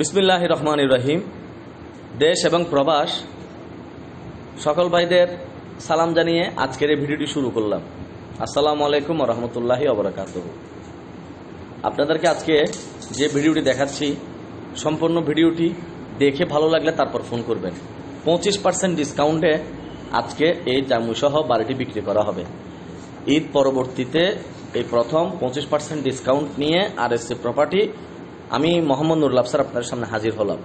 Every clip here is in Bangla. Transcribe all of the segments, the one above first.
বিসমিল্লাহ রহমান ইব্রাহিম দেশ এবং প্রবাস, সকল ভাইদের সালাম জানিয়ে আজকের এই ভিডিওটি শুরু করলাম। আসসালামু আলাইকুম রহমতুল্লাহি অবরাকাত আপনাদেরকে আজকে যে ভিডিওটি দেখাচ্ছি, সম্পূর্ণ ভিডিওটি দেখে ভালো লাগলে তারপর ফোন করবেন। পঁচিশ পার্সেন্ট ডিসকাউন্টে আজকে এই জামুসহ বাড়িটি বিক্রি করা হবে। ঈদ পরবর্তীতে এই প্রথম পঁচিশ পার্সেন্ট ডিসকাউন্ট নিয়ে আর এস প্রপার্টি আমি মোহাম্মদ নুরুল স্যার আপনার সামনে হাজির হলাম।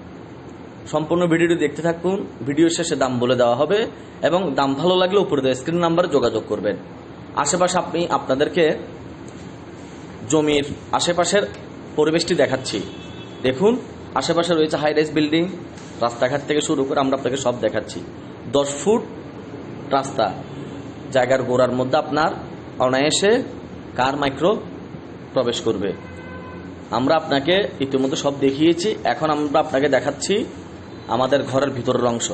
সম্পূর্ণ ভিডিওটি দেখতে থাকুন, ভিডিও শেষে দাম বলে দেওয়া হবে এবং দাম ভালো লাগলে উপরে দেওয়া স্ক্রিন নাম্বারে যোগাযোগ করবেন। আশেপাশে আপনি আপনাদেরকে জমির আশেপাশের পরিবেশটি দেখাচ্ছি। দেখুন, আশেপাশে রয়েছে হাই রাইজ বিল্ডিং রাস্তাঘাট থেকে শুরু করে আমরা আপনাকে সব দেখাচ্ছি। দশ ফুট রাস্তা, জায়গার গোড়ার মধ্যে আপনার অনায়াসে কার মাইক্রো প্রবেশ করবে? আমরা আপনাকে ইতিমধ্যে সব দেখিয়েছি। এখন আমরা আপনাকে দেখাচ্ছি আমাদের ঘরের ভিতরের অংশ।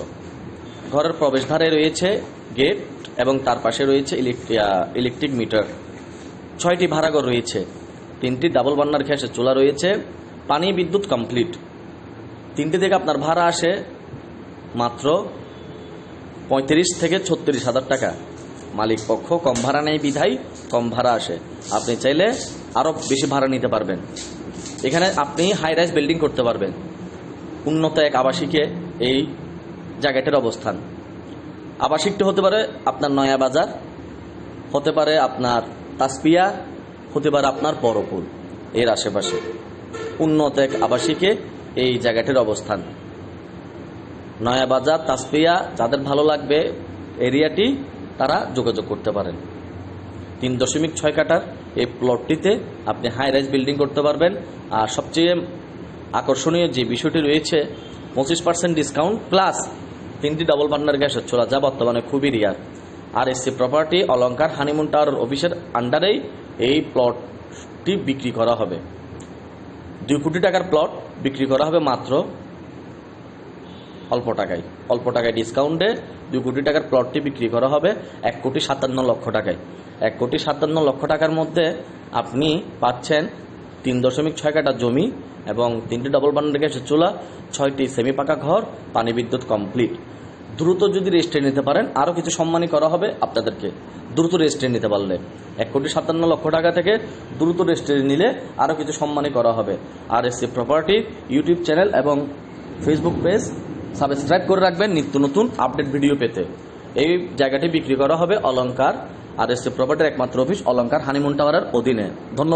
ঘরের প্রবেশদ্বারে রয়েছে গেট এবং তার পাশে রয়েছে ইলেকট্রিক মিটার ছয়টি ভাড়াঘর রয়েছে। তিনটি ডাবল বান্নার গ্যাসের চুলা রয়েছে। পানি বিদ্যুৎ কমপ্লিট তিনটি থেকে আপনার ভাড়া আসে মাত্র পঁয়ত্রিশ থেকে ছত্রিশ হাজার টাকা। মালিক পক্ষ, কম ভাড়া নেই বিধাই কম ভাড়া আসে। আপনি চাইলে আরও বেশি ভাড়া নিতে পারবেন। এখানে আপনি হাই রাইজ বিল্ডিং করতে পারবেন। উন্নত এক আবাসিকে এই জায়গাটির অবস্থান। আবাসিকটা হতে পারে আপনার নয়া বাজার হতে পারে আপনার তাসপিয়া, হতে পারে আপনার পরপুর এর আশেপাশে। উন্নত এক আবাসিকে এই জায়গাটির অবস্থান। নয়া বাজার তাসপিয়া যাদের ভালো লাগবে এরিয়াটি তারা যোগাযোগ করতে পারেন। তিন দশমিক ছয় কাটার এই প্লটটিতে আপনি হাই রাইজ বিল্ডিং করতে পারবেন। আর সবচেয়ে আকর্ষণীয় যে বিষয়টি রয়েছে, পঁচিশ পার্সেন্ট ডিসকাউন্ট প্লাস তিনটি ডাবল বার্নার গ্যাসের চলা, যা বর্তমানে খুবই রিয়ার আর SC property Alankar honeymoon tower অফিসের আন্ডারেই এই প্লটটি বিক্রি করা হবে। দুই কোটি টাকার প্লট বিক্রি করা হবে মাত্র। অল্প টাকায়। অল্প টাকায় ডিসকাউন্টে দুই কোটি টাকার প্লটটি বিক্রি করা হবে এক কোটি সাতান্ন লক্ষ টাকায়। এক কোটি সাতান্ন লক্ষ টাকার মধ্যে আপনি পাচ্ছেন তিন দশমিক ছয় কাটা জমি এবং তিনটি ডবল বান্ডার গ্যাসের চুলা, ছয়টি সেমি পাকা ঘর, পানি বিদ্যুৎ কমপ্লিট দ্রুত যদি রেজিস্ট্রি নিতে পারেন, আরও কিছু সম্মানী করা হবে আপনাদেরকে। দ্রুত রেজিস্ট্রি নিতে পারলে। এক কোটি সাতান্ন লক্ষ টাকা থেকে দ্রুত রেজিস্ট্রি নিলে আরও কিছু সম্মানী করা হবে। আর এসসি প্রপার্টি ইউটিউব চ্যানেল এবং ফেসবুক পেজ সাবস্ক্রাইব করে রাখবেন নিত্য নতুন আপডেট ভিডিও পেতে। এই জায়গাটি বিক্রি করা হবে অলঙ্কার আর এসে প্রপার্টির একমাত্র অফিস অলঙ্কার হানিমুন টাওয়ারের অধীনে। ধন্যবাদ।